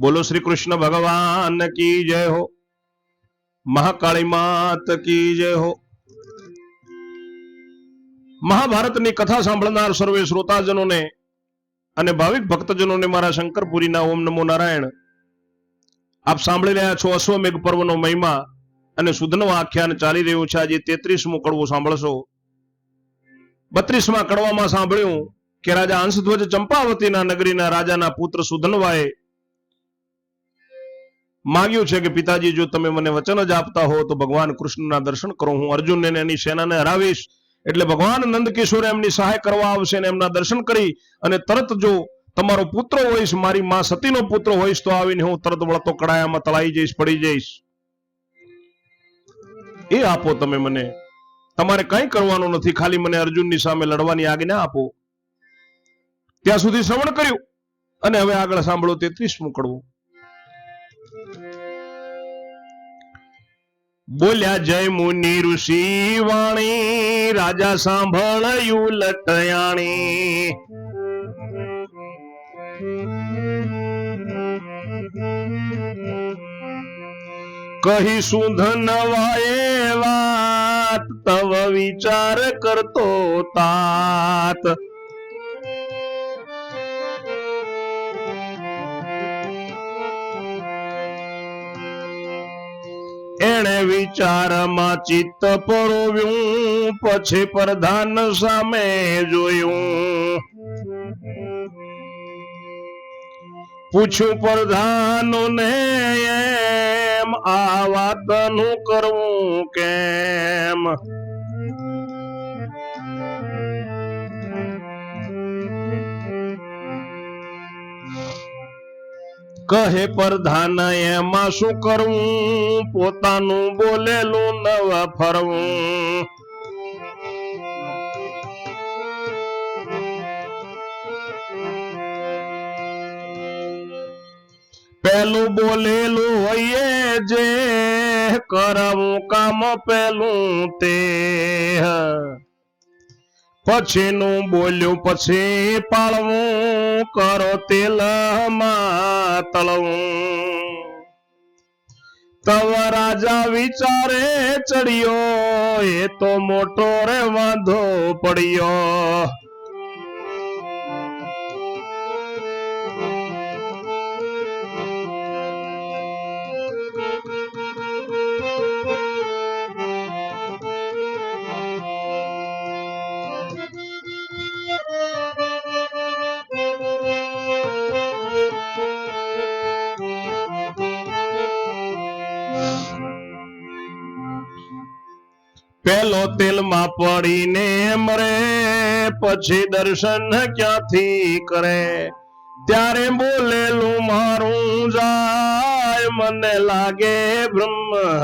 બોલો શ્રી કૃષ્ણ ભગવાન કી જય હો? મહાકાળી માત કી જય હો? મહાભારતની કથા સાંભળનાર સર્વે શ્રોતાજનોને અને ભાવિક ભક્તજનોને મારા શંકરપુરીના ઓમ નમો નારાયણ. આપ સાંભળી રહ્યા છો અશ્વમેઘ પર્વનો મહિમા અને સુધનો આખ્યાન ચાલી રહ્યું છે. આજે તેત્રીસમું કડવું સાંભળશો. બત્રીસમાં કડવામાં સાંભળ્યું કે રાજા હંસધ્વજ ચંપાવતીના નગરીના રાજાના પુત્ર સુધનવાએ માંગ્યું છે કે પિતાજી, જો તમે મને વચન જ આપતા હો, તો ભગવાન કૃષ્ણના દર્શન કરો. હું અર્જુનને એની સેનાને હરાવીશ. એટલે ભગવાન નંદકિશોર એમની સહાય કરવા આવશે અને એમના દર્શન કરી અને તરત જો તમારો પુત્ર હોઈશ, મારી માં સતીનો પુત્ર હોઈશ, તો આવીને હું તરત વળતો કડાયામાં તળાઈ જઈશ, પડી જઈશ. એ આપો તમે મને. તમારે કંઈ કરવાનું નથી. ખાલી મને અર્જુનની સામે લડવાની આજ્ઞા આપો. ત્યાં સુધી શ્રવણ કર્યું. અને હવે આગળ સાંભળો તેત્રીસમું કડવું બોલ્યા, જય મુનિ ઋષિ વાણી, રાજા સાંભળયું લટયાણી કહી સુધનવાએ વાત, તવ વિચાર કરતો તાત. એણે વિચારમાં ચિત્ત પરોવ્યું પછી પ્રધાન સામે જોયું. પૂછ્યું પ્રધાનને એમ, આ વાતનું કરવું કેમ? કહે પ્રધાન, એમાં શું કરવું પોતાનું બોલેલું નવા ફરવું. પેલું બોલેલું હોઈએ જે, કરવું કામ પેલું તે. પછીનું બોલ્યું, પછી પાળવું કરો તેલમાં તળવું. તવ રાજા વિચારે ચડ્યો એ તો મોટો રે વાંધો પડ્યો. પેલો તેલમાં પડીને મરે, પછી દર્શન ક્યાંથી કરે? ત્યારે બોલેલું, મારું જાય, મને લાગે બ્રહ્મ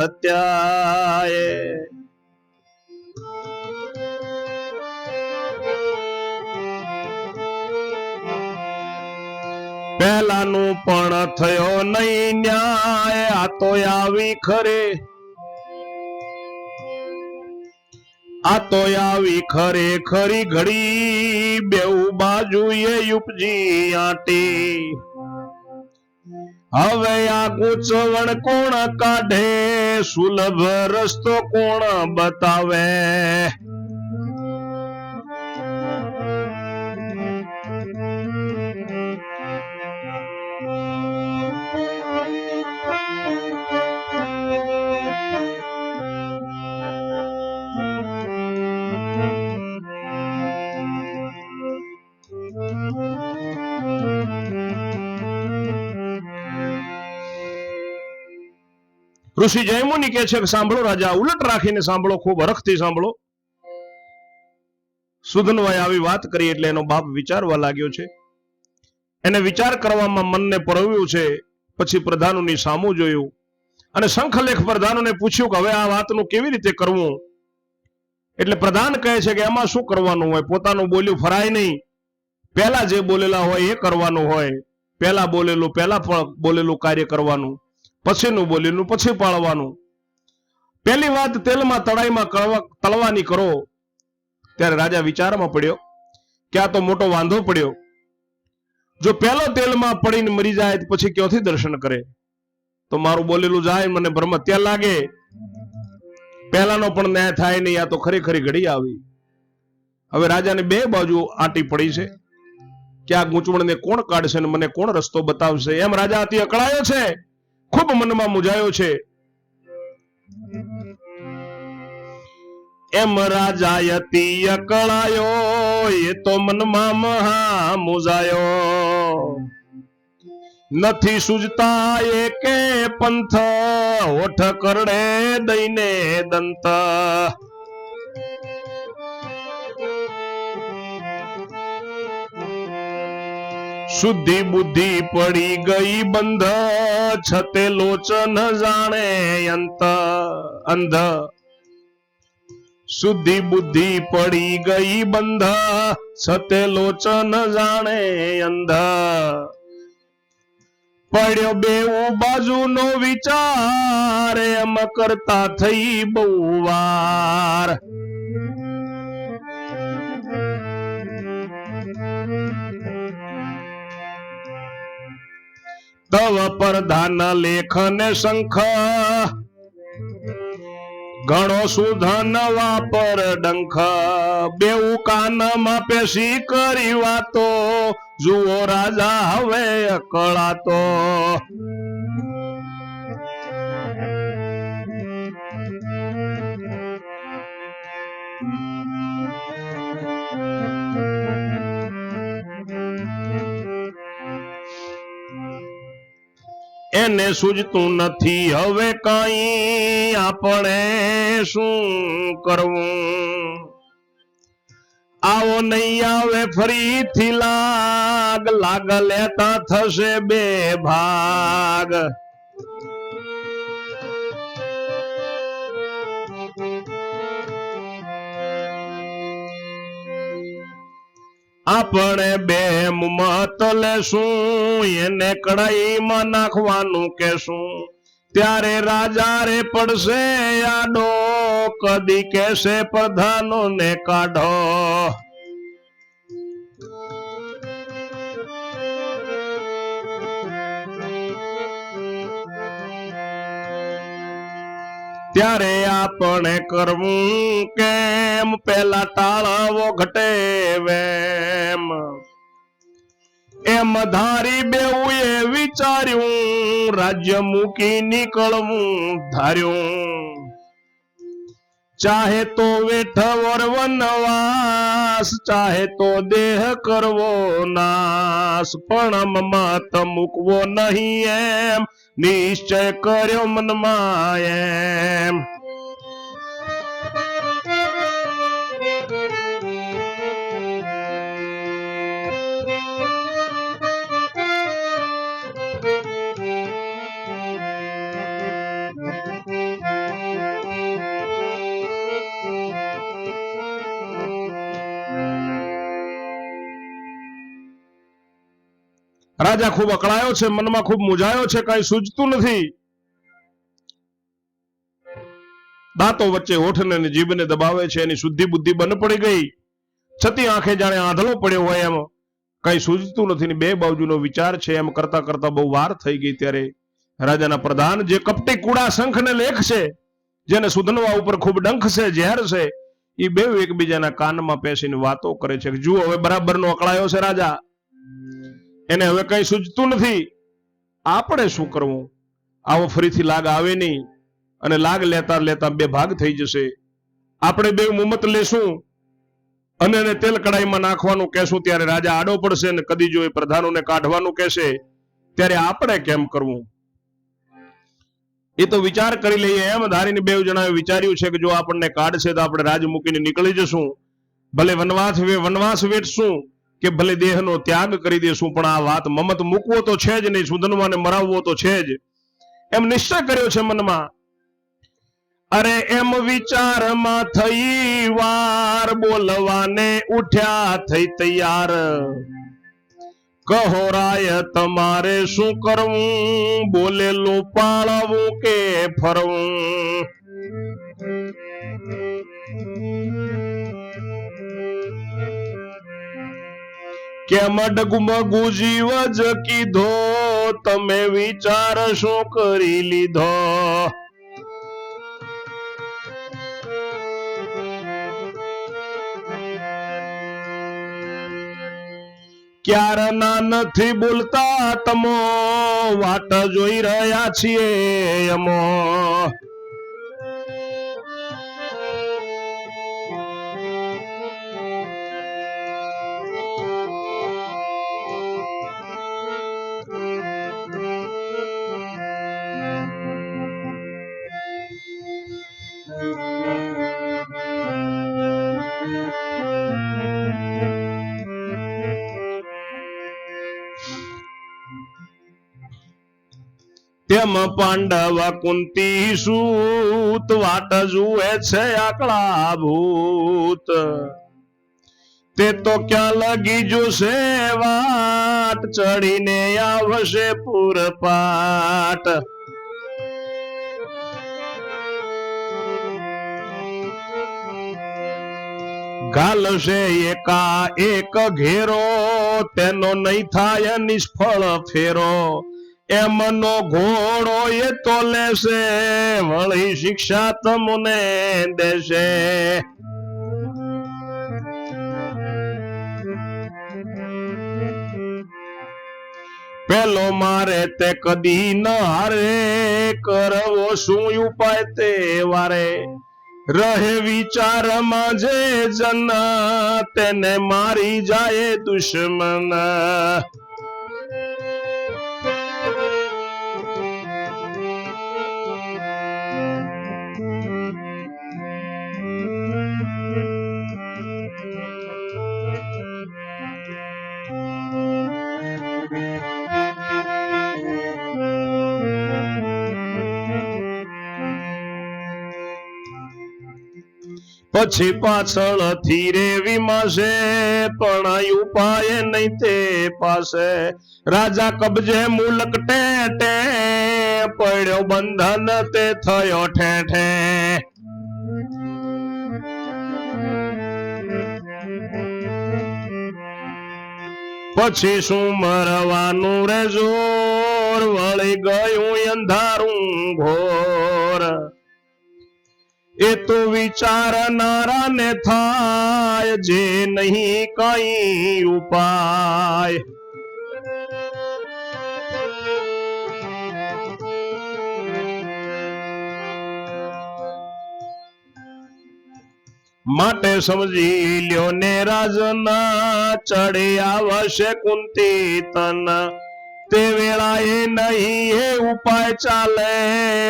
હત્યાએ પહેલાનું પણ થયો નહીં ન્યાય, આ તો આવી ખરે. આ તો આવી ખરે ખરી ઘડી બેઉ બાજુએ ઉપજી આટી. હવે આ ગૂંચવણ કોણ કાઢે? સુલભ રસ્તો કોણ બતાવે? ઋષિ જયમુની કે છે કે સાંભળો રાજા, ઉલટ રાખીને સાંભળો, ખૂબ હરખથી સાંભળો. સુધનવાએ આવી વાત કરી એટલે એનો બાપ વિચારવા લાગ્યો છે. એને વિચાર કરવામાં મનને પરવ્યું છે, પછી પ્રધાનોની સામું જોયું. અને શંખલેખ પ્રધાનોને પૂછ્યું કે હવે આ વાતનું કેવી રીતે કરવું? એટલે પ્રધાન કહે છે કે એમાં શું કરવાનું હોય? પોતાનું બોલ્યું, ફરાય નહીં. પહેલા જે બોલેલા હોય એ કરવાનું હોય. પહેલા બોલેલું પહેલા બોલેલું કાર્ય કરવાનું. પછીનું બોલેલું પછી પાળવાનું. પહેલી વાત તેલમાં તળાઈમાં તળવાની કરો. ત્યારે રાજા વિચારમાં પડ્યો કે આ તો મોટો વાંધો પડ્યો. જો પહેલો તેલમાં પડીને મરી જાય તો પછી ક્યાંથી દર્શન કરે? તો મારું બોલેલું જાય મને ભ્રમ ત્યાં લાગે. પહેલાનો પણ ન્યાય થાય નહીં, આ તો ખરેખરી ઘડી આવી. હવે રાજાને બે બાજુ આંટી પડી છે કે આ ગૂંચવણને કોણ કાઢશે ને મને કોણ રસ્તો બતાવશે? એમ રાજા અતિ અકળાયો છે. ખૂબ મનમાં મુજાયો છે. એમ રાજા અકળાયો એ તો મનમાં મહા મુજાયો નથી સૂજતા એકે પંથ હોઠ કરડે દઈને દંત. શુદ્ધિ બુદ્ધિ પડી ગઈ બંધ. છતે લોચન જાણે અંત. અંધ. શુદ્ધિ બુદ્ધિ પડી ગઈ બંધ. છતે લોચન જાણે અંધ. પડ્યો બેઉ બાજુનો વિચાર, એમ કરતા થઈ બહુ વાર. તવ પ્રધાન લેખન શંખ. ઘણો સુધન વાપર ડંખ. બેઉ કાનમાં પેશી કરી વાતો. જુઓ રાજા હવે અકળાતો. એને સૂજતું નથી. હવે કઈ આપણે શું કરવું? આવો નહીં આવે, ફરીથી લાગ લાગ લેતા થશે બે ભાગ. આપણે બે મત લેશું, એને કડાઈમાં નાખવાનું કેશું ત્યારે રાજા રે પડશે આડો કદી કેશે પ્રધાનો ને કાઢો. ત્યારે આપણે કરવું કેમ? પેલા ટાળવો ઘટે વેમ. એમ ધારી બેવું એ વિચાર્યું, રાજ્ય મૂકી નીકળવું ધાર્યું. ચાહે તો વેઠવર વનવાસ, ચાહે તો દેહ કરવો નાશ. પણ મત મૂકવો નહીં એમ. નિશ્ચય કર્યો મનમાં એમ રાજા ખૂબ અકળાયો છે, મનમાં ખૂબ મૂંઝાયો છે, કઈ સૂજતું નથી. દાંતો વચ્ચે હોઠને જીભને દબાવે છે, એની શુદ્ધિ બુદ્ધિ બંધ પડી ગઈ. છતી આંખે જાણે આંધળો પડ્યો હોય એમ કઈ સૂજતું નથી ને બે બાજુનો વિચાર છે, એમ કરતા કરતા બહુ વાર થઈ ગઈ ત્યારે રાજાના પ્રધાન જે કપટી કુડા શંખને લેખ છે જેને સુધનવા ઉપર ખૂબ ડંખ છે ઝેર છે એ બે એકબીજાના કાનમાં પેસીને વાતો કરે છે જુઓ હવે બરાબરનો અકળાયો છે રાજા. એને હવે કઈ સૂજતું નથી. આપણે શું કરવું? આવો ફરીથી લાગ આવે નહીં અને લાગ લેતા લેતા બે ભાગ થઈ જશે. આપણે બે મુમત લેશું અને એને તેલ કડાઈમાં નાખવાનું કહેશું. ત્યારે રાજા આડો પડશે ને કદી જો એ પ્રધાનોને કાઢવાનું કહેશે. ત્યારે આપણે કેમ કરવું? એ તો વિચાર કરી લઈએ એમ ધારીને બે જણાએ વિચાર્યું છે કે જો આપણને કાઢશે તો આપણે રાજ મૂકીને નીકળી જશું. ભલે વનવાસ વનવાસ વેઠશું. કે ભલે દેહનો ત્યાગ કરી દેશું, પણ આ વાત મમત મૂકવો તો છે જ નહીં સુધનવાને મરાવવો તો છે જ. એમ નિશ્ચય કર્યો છે મનમાં. અરે એમ વિચારમાં થઈ વાર બોલવાને ઉઠ્યા, થઈ તૈયાર. કહો રાય, તમારે શું કરવું? બોલેલું પાળવું કે ફરવું? કેમ ડગમગુ જીવ જ કીધો? તમે વિચાર શું કરી લીધો? ક્યારના નથી બોલતા તમો? વાટ જોઈ રહ્યા છીએ અમો. તેમ પાંડવ કુંતી સૂત, વાટ જુએ છે આકળા ભૂત. તે તો ક્યાં લગી જોશે વાટ, ચડીને આવશે પૂરપાટ. ગાલશે એકા એક ઘેરો, તેનો નહીં થાય નિષ્ફળ ફેરો. એમનો ઘોડો એ તો લેશે, વળી શિક્ષા તમને દેશે. પેલો મારે તે કદી ન હારે, કરવો શું ઉપાય તે વારે. રહે વિચારમાં જે જન તેને મારી જાય દુશ્મન. પછી પાછળ રે વિમાશે પણ ઉપાય નહીં તે પાસે. રાજા કબજે મુલક ટેટે, પડ્યો બંધન તે થયો ઠેઠે. પછી શું મરવાનું રે જોર, વળી ગયું અંધારું ઘોર. એ તો વિચારનારા ને થાય જે નહીં કઈ ઉપાય. માટે સમજી લ્યો ને રાજના ચડે આવશે કુંતી તન તે વેળાએ નહીં એ ઉપાય ચાલે.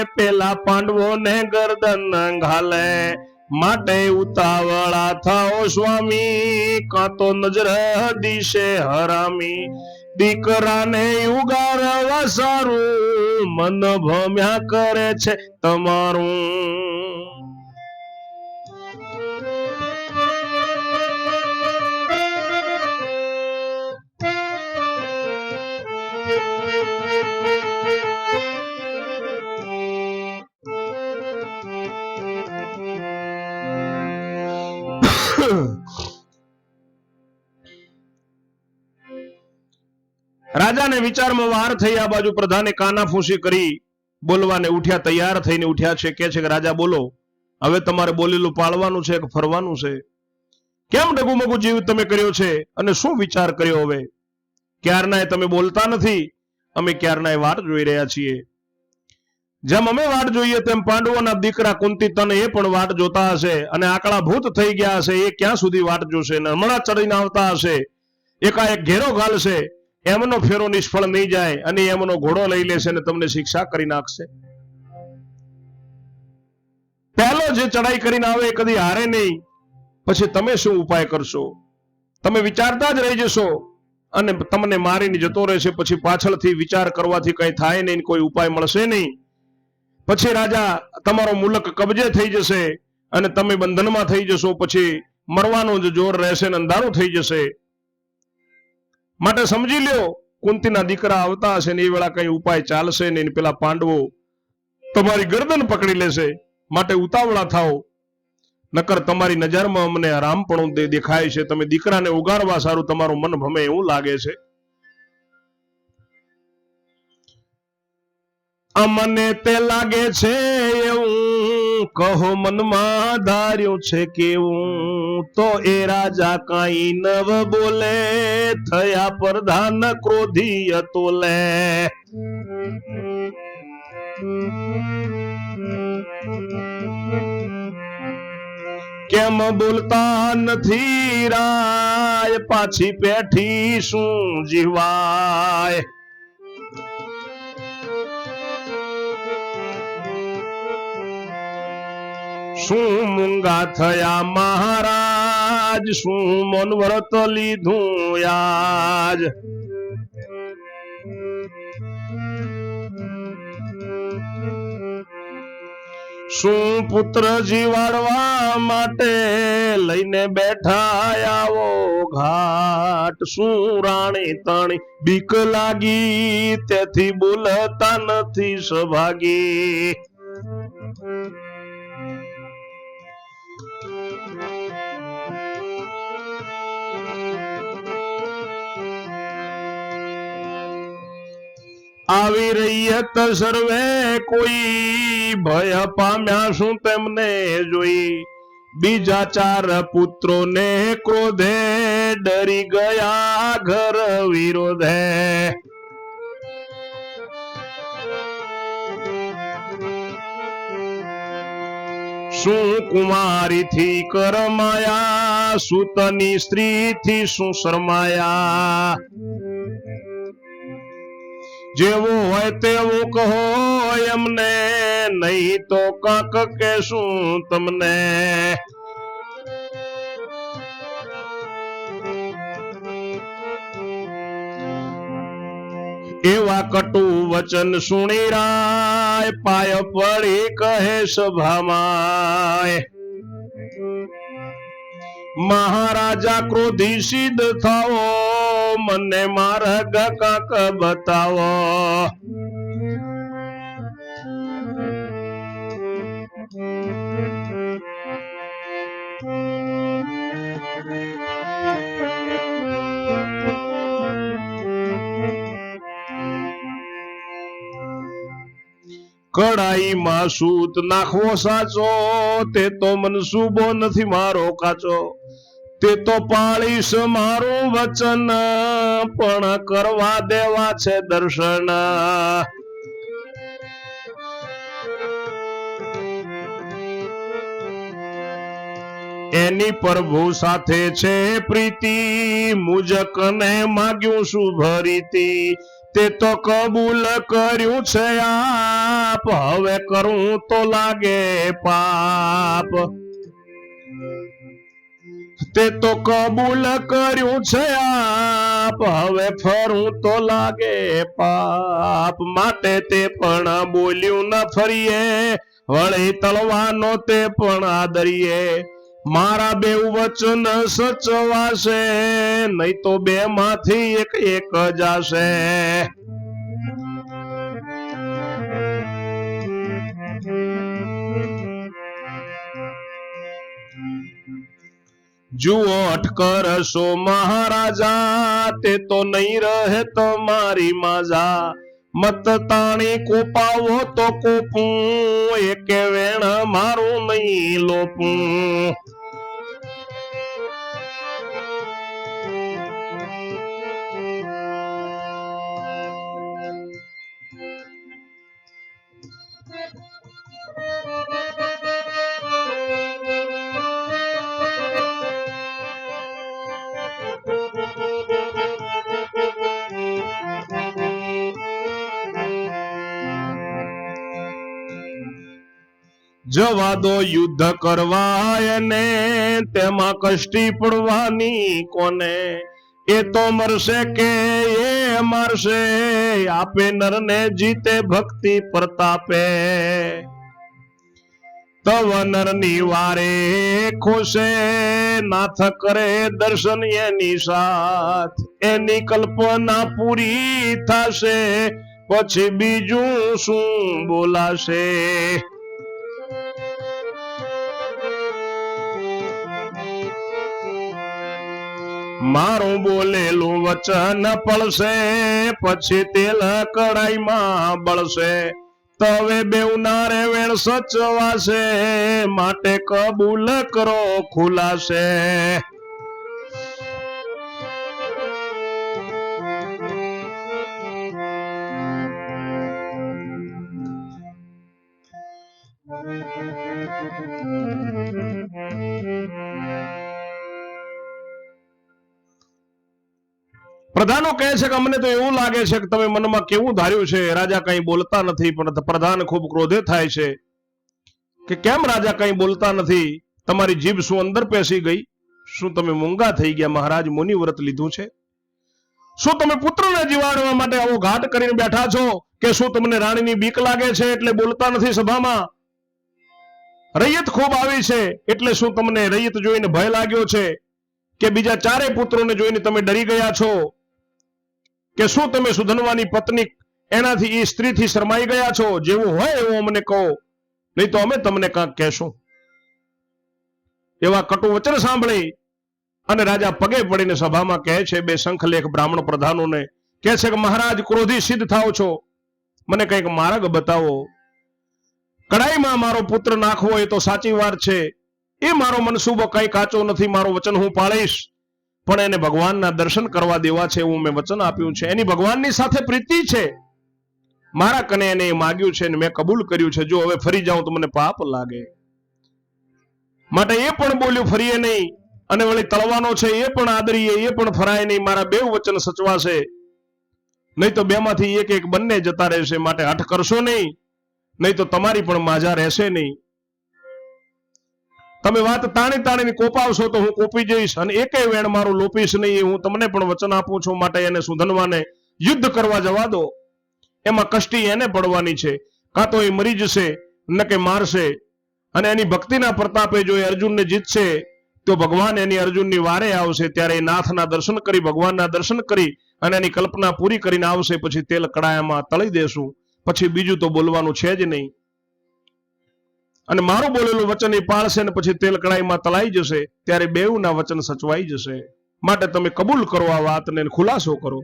પેલા પાંડવો ને ગરદન ઘાલે. માટે ઉતાવળા થાઓ સ્વામી, કાં તો નજર દિશે હરામી. દીકરાને ઉગારવા સારું, મન ભમ્યા કરે છે તમારું. રાજાને વિચારમાં વાર થઈ આ બાજુ પ્રધાને કાનાફૂસી કરી બોલવાને ઉઠ્યા, તૈયાર થઈને ઉઠ્યા છે, કે છે કે રાજા બોલો, હવે તમારે બોલેલું પાળવાનું છે કે ફરવાનું છે? કેમ ડગુમગુ જીવ તમે કર્યો છે? અને શું વિચાર કર્યો હવે? ક્યારનાય તમે બોલતા નથી? અમે ક્યારનાય વાટ જોઈ રહ્યા છીએ. જેમ અમે વાટ જોઈએ તેમ પાંડવોના દીકરા કુંતી તને એ પણ વાટ જોતા હશે અને આકળા ભૂત થઈ ગયા હશે, એ ક્યાં સુધી વાટ જોશે? ને હમણાં ચડીને આવતા હશે. એકાએક ઘેરો ઘાલશે. એમનો ફેરો નિષ્ફળ નહીં જાય અને એમનો ઘોડો લઈ લેશે અને તમને શિક્ષા કરી નાખશે. પહેલો જે ચડાઈ કરીને આવે એ કદી હારે નહીં. પછી તમે શું ઉપાય કરશો? તમે વિચારતા જ રહી જશો અને તમને મારીને જતો રહેશે, પછી પાછળથી વિચાર કરવાથી કઈ થાય નહીં, કોઈ ઉપાય મળશે નહીં. પછી રાજા, તમારો મુલક કબજે થઈ જશે અને તમે બંધનમાં થઈ જશો, પછી મરવાનો જ જોર રહેશે ને અંધારું થઈ જશે. માટે સમજી લ્યો, કુંતીના દીકરા આવતા હશે ને એ વેળા કઈ ઉપાય ચાલશે ને પેલા પાંડવો તમારી ગરદન પકડી લેશે, માટે ઉતાવળા થાઓ. નકર તમારી નજરમાં અમને આરામપણું દેખાય છે, તમે દીકરાને ઉગાડવા સારું તમારું મન ભમે એવું લાગે છે. અમને તે લાગે છે એવું કહો મનમાં ધાર્યું છે કેવું? તો એ રાજા કાઈ નવ બોલે, થયા પ્રધાન ક્રોધી અતોલે કેમ બોલતા નથી રાય? પાછી પેઠી શું જીવાય? શું મૂંગા થયા મહારાજ શું મન વ્રત લીધું યાજ. શું પુત્ર જીવાડવા માટે લઈને બેઠા ઘાટ? શું રાણી તાણી બીક લાગી? તેથી બોલતા નથી સભાગી. આવી રૈયત સર્વે કોઈ. ભય પામ્યા શું તેમને જોઈ. બીજા ચાર પુત્રોને ક્રોધે ડરી ગયા ઘર વિરોધે. શું કુમારી થી કરમાયા? સુતની સ્ત્રી થી શું શરમાયા? જેવું હોય તેવું કહો એમને, નહીં તો કાક કેશું તમને. એવા કટુ વચન સુણી રાય, પાય પડી કહે સભામાં મહારાજા ક્રોધી સિદ્ધ થાવો મને માર્ગ કાક બતાવો. કડાઈમાં સૂત નાખવો સાચો તે તો મનસૂબો નથી મારો કાચો. તે તો પાળીશ મારું વચન, પણ કરવા દેવા છે દર્શન. એની પ્રભુ સાથે છે પ્રીતિ, મુજકને માગ્યું શું ભરીતી તે તો કબૂલ કર્યું છે આપ, હવે કરું તો લાગે પાપ. તે તો કબૂલ કર્યું છે આપ. હવે ફરું તો લાગે પાપ માટે તે પણ બોલ્યું ન ફરીએ. વળી તળવાનો તે પણ આદરીએ. મારા બે વચન સચવાશે, નહીં તો બે માંથી એક એક જાશે. જુઓ, અટકર હશો મહારાજા, તે તો નહીં રહે તમારી માજા. મત તાણી કોપાવો તો કોપું, એકે વેણ મારું નહીં લોપું. જવા દો યુદ્ધ કરવા એને તેમાં કષ્ટી પડવાની કોને? એ તો મરશે કે એ મરશે, આપે નરને જીતે ભક્તિ પ્રતાપે. તવ નરની વારે ખુશે, નાથ કરે દર્શન એની સાથ. એની કલ્પના પૂરી થશે, પછી બીજું શું બોલાશે? મારું બોલેલું વચન પડશે પછી તેલ કડાઈમાં બળશે. તવે બેવનારે વેણ સચવાશે, માટે કબૂલ કરો ખુલાશે. પ્રધાનો કહે છે કે અમને તો એવું લાગે છે કે તમે મનમાં કેવું ધાર્યું છે? રાજા કઈ બોલતા નથી, પણ પ્રધાન ખૂબ ક્રોધે થાય છે. કે કેમ રાજા કઈ બોલતા નથી? તમારી જીભ શું અંદર પેસી ગઈ? શું તમે મૂંગા થઈ ગયા? મહારાજ મુનિ વ્રત લીધું છે. શું તમે પુત્રને જીવાડવા માટે આવો ઘાટ કરીને બેઠા છો? કે શું તમને રાણીની બીક લાગે છે એટલે બોલતા નથી સભામાં? રૈયત ખૂબ આવી છે, એટલે શું તમને રૈયત જોઈને ભય લાગ્યો છે? કે બીજા ચારે પુત્રોને જોઈને તમે ડરી ગયા છો? કે શું તમે સુધનવાની પત્ની એનાથી એ સ્ત્રીથી શરમાઈ ગયા છો? જેવું હોય એવું અમને કહો. નહીં તો અમે તમને કાંક કહેશું. એવા કટુ વચન સાંભળી અને રાજા પગે પડીને સભામાં કહે છે, બે શંખલેખ બ્રાહ્મણ પ્રધાનોને, કહે છે કે, મહારાજ, ક્રોધી સિદ્ધ થાવ છો. મને કંઈક માર્ગ બતાવો. કડાઈમાં મારો પુત્ર નાખવો એ તો સાચી વાત છે. એ મારો મનસુબો કઈ કાચો નથી. મારું વચન હું પાળીશ. પણ એને ભગવાનના દર્શન કરવા દેવા છે એવું મેં વચન આપ્યું છે. એની ભગવાનની સાથે પ્રીતિ છે. મારા કને એને માગ્યું છે અને મેં કબૂલ કર્યું છે. જો હવે ફરી જાઉં તો મને પાપ લાગે. માટે એ પણ બોલ્યું, ફરીએ નહીં. અને વળી તળવાનો છે, એ પણ આદરીએ, એ પણ ફરાય નહીં. મારા બે વચન સચવાશે નહીં તો બેમાંથી એક એક બંને જતા રહેશે. માટે હઠ કરશો નહીં. નહીં તો તમારી પણ માજા રહેશે નહીં. તમે વાત તાણી તાણીને કોપાવશો તો હું કોપી જઈશ અને એકેય વેણ મારું લોપીશ નહીં હું તમને પણ વચન આપું છું, માટે એને સુધનવાને યુદ્ધ કરવા જવા દો. એમાં કષ્ટી એને પડવાની છે. કાં તો એ મરી જશે, ન કે મારશે. અને એની ભક્તિના પ્રતાપે જો એ અર્જુનને જીતશે, તો ભગવાન એની અર્જુનની વારે આવશે, ત્યારે એ નાથના દર્શન કરી, ભગવાનના દર્શન કરી અને એની કલ્પના પૂરી કરીને આવશે, પછી તેલ કડાયામાં તળી દેશું. પછી બીજું તો બોલવાનું છે જ નહીં. અને મારું બોલેલું વચન એ પાળશે ને પછી તેલ કડાઈમાં તલાઈ જશે, ત્યારે બેઉના વચન સચવાઈ જશે. માટે તમે કબૂલ કરો આ વાતને ખુલાસો કરો.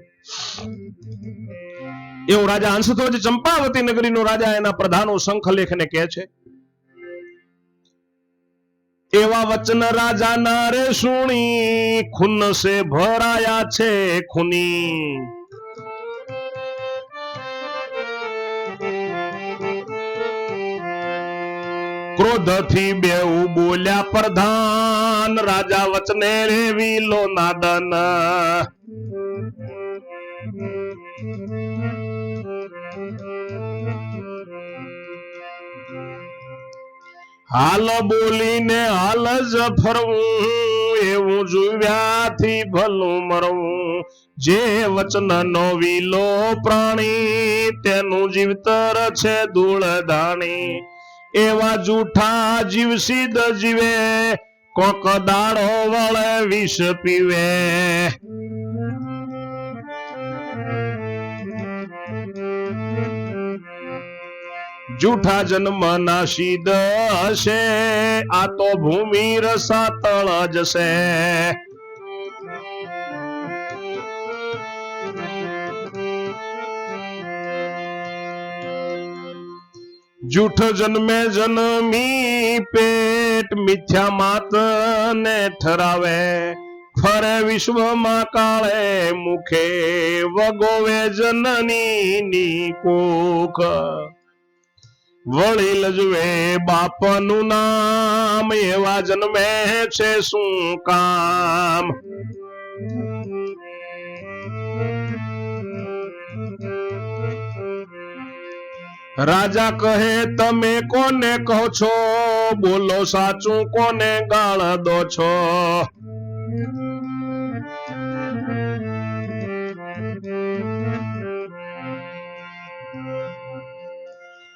એવો રાજા હંસધ્વજ ચંપાવતી નગરીનો રાજા એના પ્રધાનો શંખલેખને કહે છે. એવા વચન રાજા ના રે સુણી, ખૂન સે ભરાયા છે ખૂની. ક્રોધથી બેઉ બોલ્યા પ્રધાન રાજા વચને રેવી લો નાદન હાલ બોલીને હાલ જ ફરવું એવું જોવ્યાથી ભલું મરવું જે વચન નો વિલો પ્રાણી તેનું જીવતર છે ધૂળ ધાણી એવા જૂઠા જીવસી જીવે, કોક દાડો વળે વિષ પીવે. જૂઠા જન્મ ના સીધ હશે, આ તો ભૂમિ રસાતળ જશે જૂઠ જન્મે જન્મી પેટ મિથ્યા માત ને ઠરાવે. ફરે વિશ્વમાં કાળે મુખે વગોવે જનની કોખ. વળી લજવે બાપનું નામ એવા જન્મે છે શું કામ? રાજા કહે, તમે કોને કહો છો? બોલો સાચું, કોને ગાળ દો છો?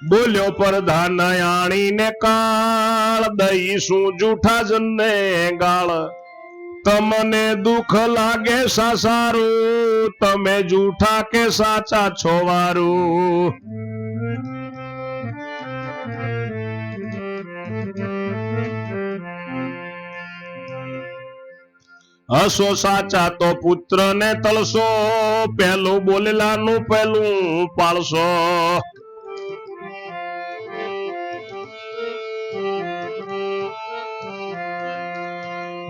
બોલ્યો પ્રધાન આણીને કાળ દઈશું જૂઠા જને ગાળ. તમને દુઃખ લાગે સા સારું તમે જૂઠા કે સાચા છો વારું? હસો સાચા તો પુત્ર ને તલસો પેલું બોલેલાનું પેલું પાળશો.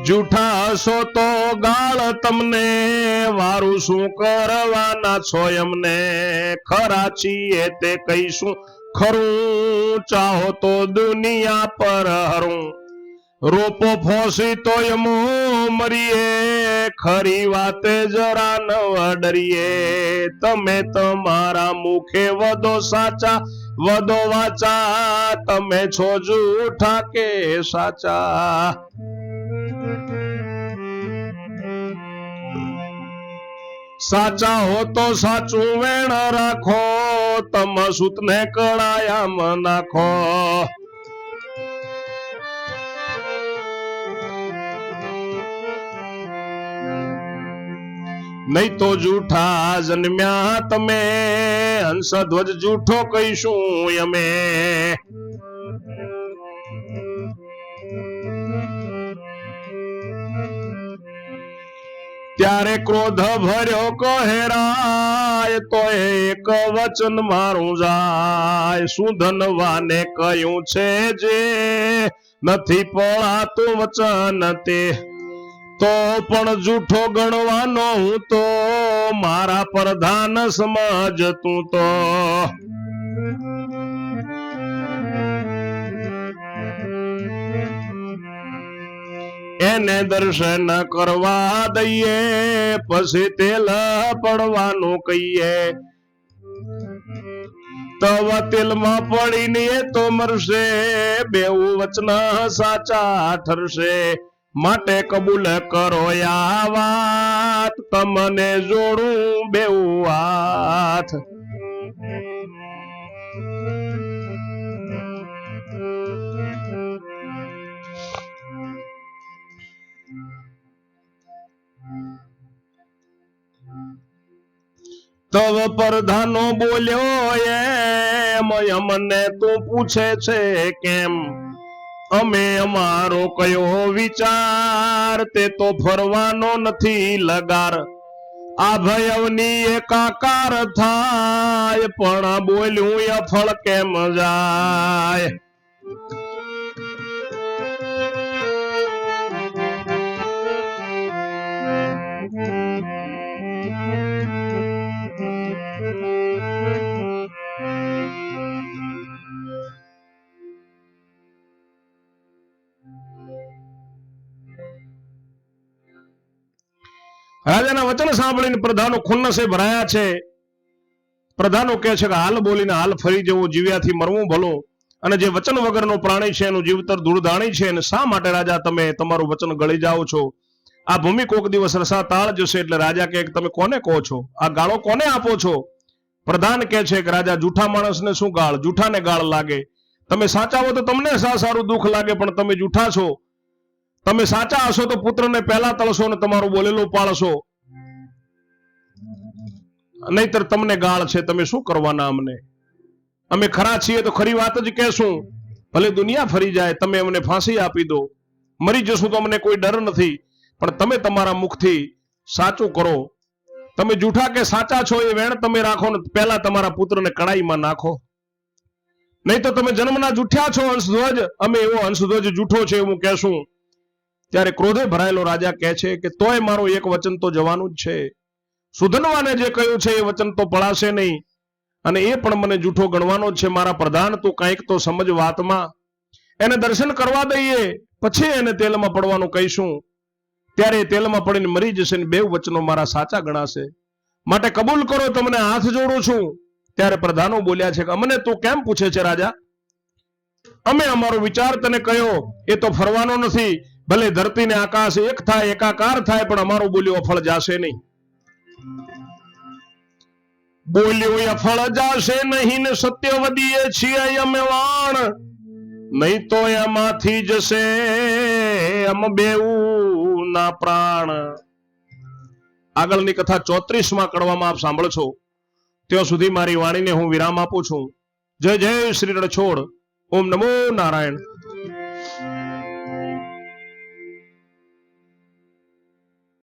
જૂઠા હશો તો ગાળ તમને, વારું શું કરવાના છો એમને? ખરા છીએ તે કહીશું, ખરું, ચાહો તો દુનિયા પર હરું. રોપો ફોસી તો એમો મરીએ. ખરી વાતે જરા ન ડરીએ તમે તમારા મુખે વધો સાચા વધો વાચા. તમે છો જૂઠા કે સાચા. સાચા હો તો સાચું વેણ રાખો તમ સુતને કળાયામ નાખો. નહીં તો જૂઠા જન્મ્યા તમે. હંસધ્વજ જૂઠો કહીશું અમે. ત્યારે ક્રોધ ભર્યો કહેરાય તો એક વચન મારું જાય. સુધનવાને કહ્યું છે જે નથી પળાતું વચન તે. તો પણ જૂઠો ગણવાનો હું તો, મારા પ્રધાન સમાજ તું તો. એને દર્શન કરવા દઈએ, પછી તેલ પડવાનું કહીએ. તવ તેલમાં પડીને તો મરશે બેવું વચના સાચા ઠરશે. માટે કબૂલ કરો આ વાત, તમને જોડું બેવું હાથ. તવ પ્રધાનો બોલ્યો, એમ, અમને તું પૂછે છે કેમ? અમે અમારો કયો વિચાર તે તો ફરવાનો નથી લગાર. આ ભયવની એકાકાર થાય, પણ બોલ્યું અફળ કેમ જાય? રાજાના વચન સાંભળીને પ્રધાનો ખુન્નસે ભરાયા છે. પ્રધાનો કહે છે કે હાલ બોલીને હાલ ફરી જવું જીવ્યાથી મરવું ભલો. અને જે વચન વગરનો પ્રાણી છે એનું જીવતર દૂરધાણી છે અને શા માટે રાજા તમે તમારું વચન ગળી જાઓ છો? આ ભૂમિ કોક દિવસ રસા તાળ જશે એટલે રાજા કહે કે તમે કોને કહો છો? આ ગાળો કોને આપો છો? પ્રધાન કહે છે કે રાજા જૂઠા માણસને શું ગાળ? જૂઠાને ગાળ લાગે. તમે સાચા તો તમને સા સારું દુઃખ લાગે, પણ તમે જૂઠા છો. તમે સાચા હશો તો પુત્રને પહેલા તળશો ને તમારું બોલેલું પાળશો. નહીતર તમને ગાળ છે, તમે શું કરવાના અમને? અમે ખરા છીએ તો ખરી વાત જ કહેશું. ભલે દુનિયા ફરી જાય, તમે અમને ફાંસી આપી દો. મરી જશું તો અમને કોઈ ડર નથી. પણ તમે તમારા મુખથી સાચું કરો. તમે જૂઠા કે સાચા છો એ વેણ તમે રાખો ને પહેલા તમારા પુત્રને કડાઈમાં નાખો. નહીં તો તમે જન્મના જૂઠ્યા છો હંસધ્વજ અમે એવો હંસધ્વજ જૂઠો છે એવું કહેશું. ત્યારે ક્રોધે ભરાયેલો રાજા કહે છે કે તોય મારું એક વચન તો જવાનું જ છે. સુધનવાને જે કહ્યું છે એ વચન તો પળાશે નહીં. અને એ પણ મને જૂઠો ગણવાનો છે. મારા પ્રધાન, તું કંઈક તો સમજ વાતમાં. એને દર્શન કરવા દઈએ, પછી એને તેલમાં પડવાનું કહીશું. ત્યારે તેલમાં પડીને મરી જશે ને બે વચનો મારા સાચા ગણાશે. માટે કબૂલ કરો, તમને હાથ જોડું છું. ત્યારે પ્રધાનો બોલ્યા છે કે, અમને તું કેમ પૂછે છે રાજા? અમે અમારો વિચાર તને કયો એ તો ફરવાનો નથી. ભલે ધરતી ને આકાશ એક થાય, એકાકાર થાય, પણ અમારું બોલ્યું અફળ જાશે નહીં. બોલ્યું અફળ જાશે નહીં ને સત્યવદીએ છીએ અમે વાણ. નહીં તો એમાંથી જશે અમ બેવું ના પ્રાણ. આગળની કથા ચોત્રીસમાં કડવામાં આપ સાંભળશો. ત્યાં સુધી મારી વાણીને હું વિરામ આપું છું. જય જય શ્રી રણછોડ. ઓમ નમો નારાયણ.